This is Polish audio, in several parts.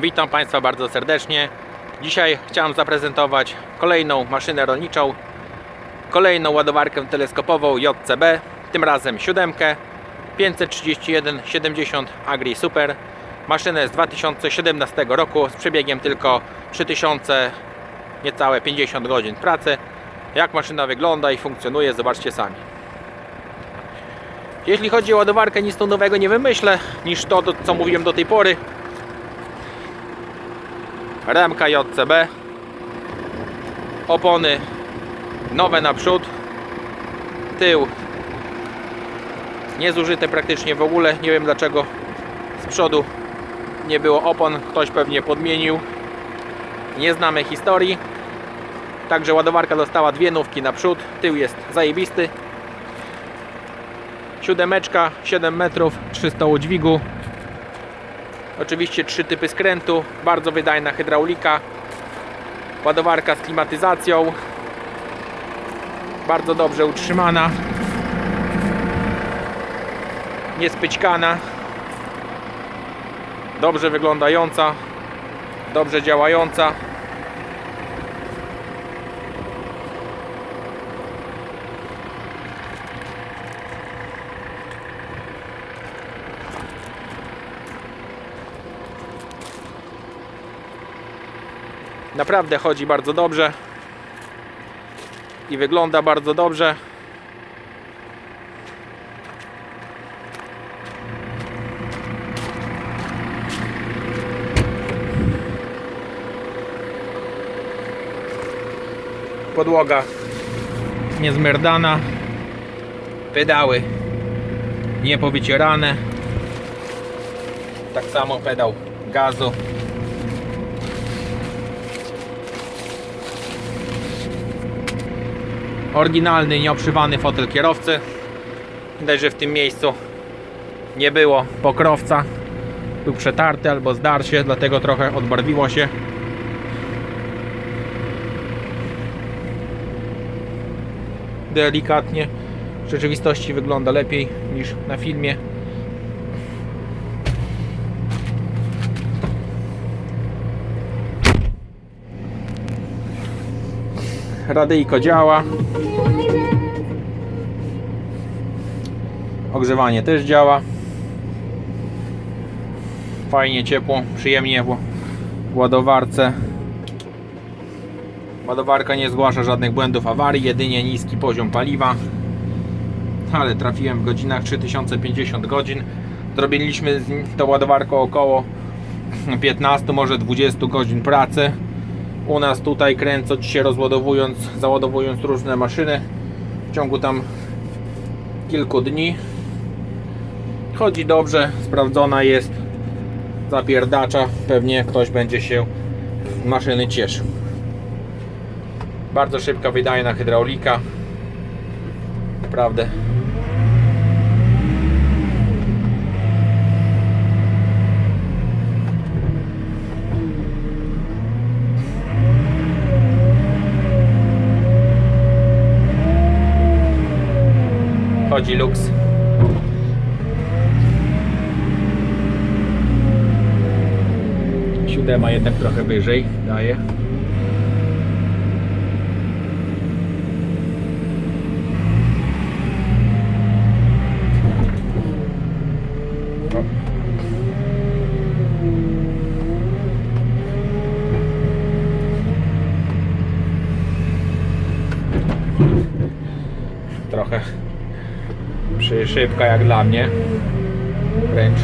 Witam Państwa bardzo serdecznie. Dzisiaj chciałem zaprezentować kolejną maszynę rolniczą, kolejną ładowarkę teleskopową JCB, tym razem siódemkę 531-70 Agri Super. Maszyna z 2017 roku z przebiegiem tylko 3000, niecałe 50 godzin pracy. Jak maszyna wygląda i funkcjonuje, zobaczcie sami. Jeśli chodzi o ładowarkę, nic tu nowego nie wymyślę niż to, co mówiłem do tej pory. Remka JCB. Opony nowe naprzód. Tył niezużyte praktycznie w ogóle. Nie wiem dlaczego z przodu nie było opon. Ktoś pewnie podmienił. Nie znamy historii. Także ładowarka dostała dwie nówki naprzód. Tył jest zajebisty. Siódemeczka, 7 metrów, 300 udźwigu. Oczywiście trzy typy skrętu, bardzo wydajna hydraulika. Ładowarka z klimatyzacją. Bardzo dobrze utrzymana. Niespyćkana. Dobrze wyglądająca. Dobrze działająca. Naprawdę chodzi bardzo dobrze. I wygląda bardzo dobrze. Podłoga. Niezmerdana, pedały. Niepowycierane. Tak samo pedał gazu Oryginalny, nieobszywany fotel kierowcy. Widać, że w tym miejscu nie było pokrowca. Był przetarty albo zdarł się, dlatego trochę odbarwiło się. Delikatnie. W rzeczywistości wygląda lepiej niż na filmie. Radyjko działa. Ogrzewanie też działa. Fajnie ciepło, przyjemnie w ładowarce. Ładowarka nie zgłasza żadnych błędów awarii, jedynie niski poziom paliwa. Ale trafiłem w godzinach 3050 godzin. Zrobiliśmy z tą ładowarką około 15, może 20 godzin pracy u nas tutaj kręcąc się, rozładowując, załadowując różne maszyny w ciągu tam kilku dni. Chodzi dobrze, sprawdzona jest zapierdacza. Pewnie ktoś będzie się z maszyny cieszył. Bardzo szybka, wydajna hydraulika. Naprawdę. Chodzi luks. Siódema jednak trochę wyżej daje. Trochę szybka jak dla mnie. Wręcz.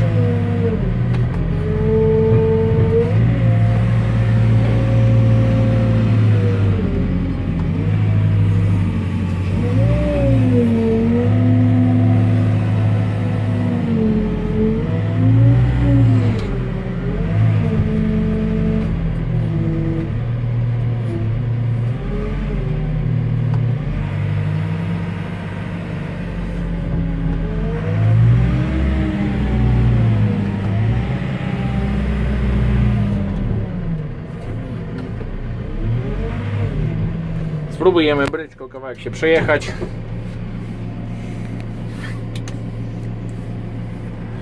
Spróbujemy bryczką kawałek się przejechać.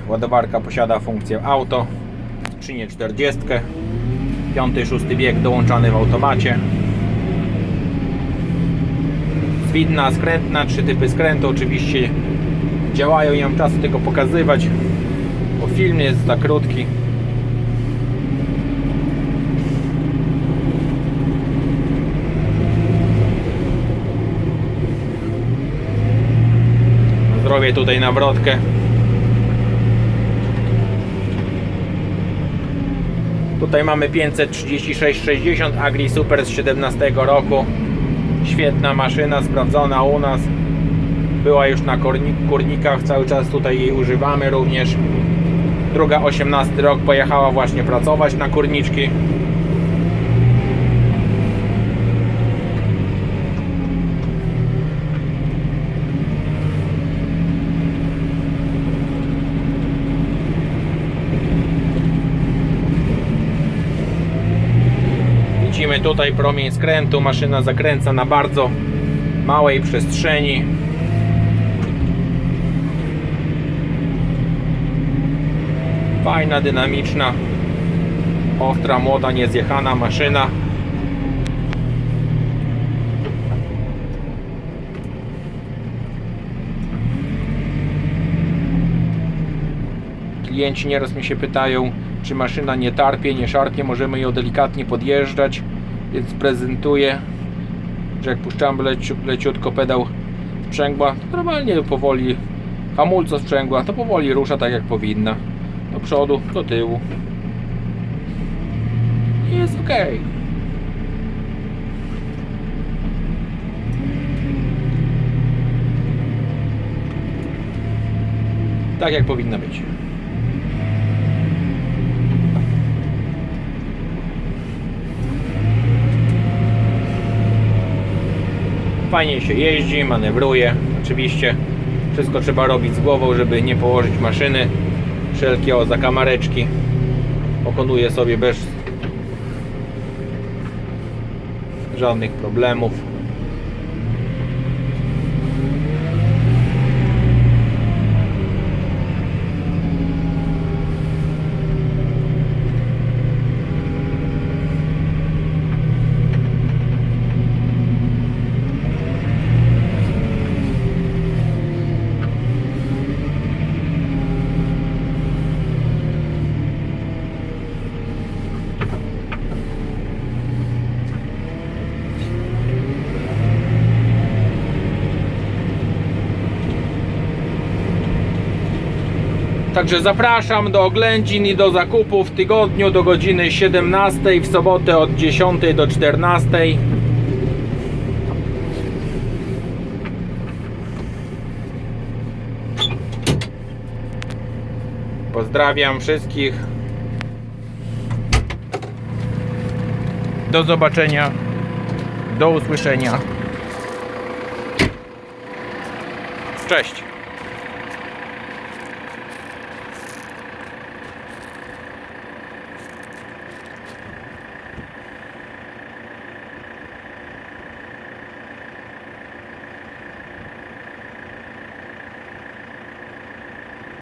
Ładowarka posiada funkcję auto. skrzynię 40. Piąty, szósty bieg dołączany w automacie. Zwinna, skrętna, trzy typy skrętu oczywiście działają, nie mam czasu tego pokazywać, bo film jest za krótki. Zrobię tutaj nawrotkę. Tutaj mamy 53660 Agri Super z 17 roku. Świetna maszyna, sprawdzona u nas. Była już na kurnikach, cały czas tutaj jej używamy również. Druga 18 rok pojechała właśnie pracować na kurniczki. Widzimy tutaj promień skrętu, maszyna zakręca na bardzo małej przestrzeni. Fajna, dynamiczna, ostra, młoda, niezjechana maszyna. Klienci nieraz mi się pytają, czy maszyna nie tarpie, nie szarpie, możemy ją delikatnie podjeżdżać, więc prezentuję, że jak puszczamy leci, leciutko pedał sprzęgła, normalnie powoli hamulco sprzęgła, to powoli rusza tak jak powinna. Do przodu, do tyłu. Jest ok. Tak jak powinna być. Fajnie się jeździ, manewruje. Oczywiście wszystko trzeba robić z głową, żeby nie położyć maszyny. Wszelkie o zakamareczki pokonuje sobie bez żadnych problemów. Także zapraszam do oględzin i do zakupów w tygodniu do godziny 17, w sobotę od 10 do 14. Pozdrawiam wszystkich. Do zobaczenia. Do usłyszenia. Cześć.